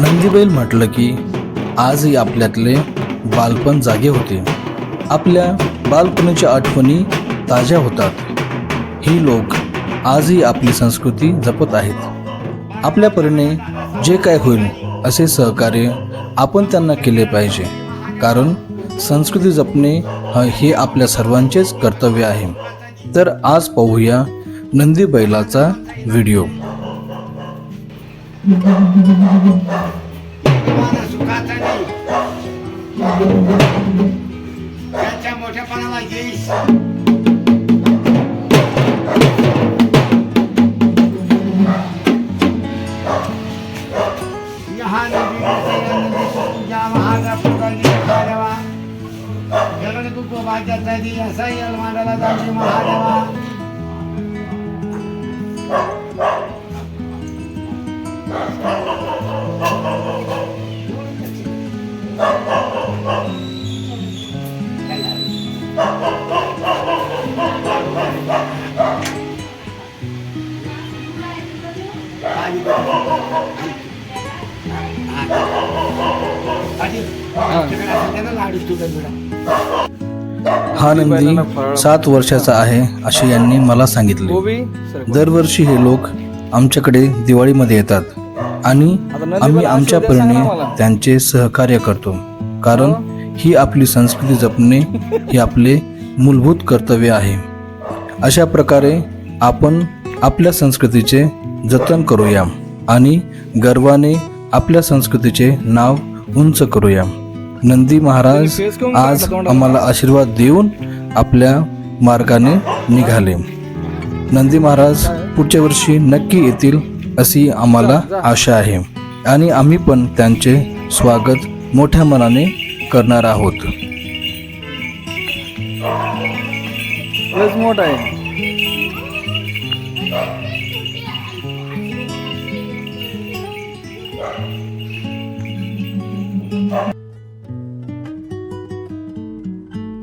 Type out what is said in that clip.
नंदीबैल म्हटलं की आजही आपल्यातले बालपण जागे होते. आपल्या बालपणीच्या आठवणी ताज्या होतात. ही लोक आजही आपली संस्कृती जपत आहेत. आपल्या परीने जे काय होईल असे सहकार्य आपण त्यांना केले पाहिजे. कारण संस्कृती जपणे हे आपल्या सर्वांचेच कर्तव्य आहे. तर आज पाहूया नंदी बैलाचा व्हिडिओ. माझा सुखाचा नाही त्याच्या मोठ्यापणाला येईस महादेवा जगन कुक भाज्यात असाही अलमाडाला जाऊ महादेवा. हा नंदी सात वर्षाचा आहे असे यांनी मला सांगितले. दरवर्षी हे लोक आमच्याकडे दिवाळीमध्ये येतात आणि आम्ही आमच्या परीने त्यांचे सहकार्य करतो. कारण ही आपली संस्कृती जपणे हे आपले मूलभूत कर्तव्य आहे. अशा प्रकारे आपण आपल्या संस्कृतीचे जतन करूया आणि गर्वाने आपल्या संस्कृतीचे नाव उंच करूया. नंदी महाराज आज आम्हाला आशीर्वाद देऊन आपल्या मार्गाने निघाले. नंदी महाराज पुढच्या वर्षी नक्की येतील अशी आम्हाला आशा आहे आणि आम्ही पण त्यांचे स्वागत मोठ्या मनाने करणार आहोत. मोठा आहे.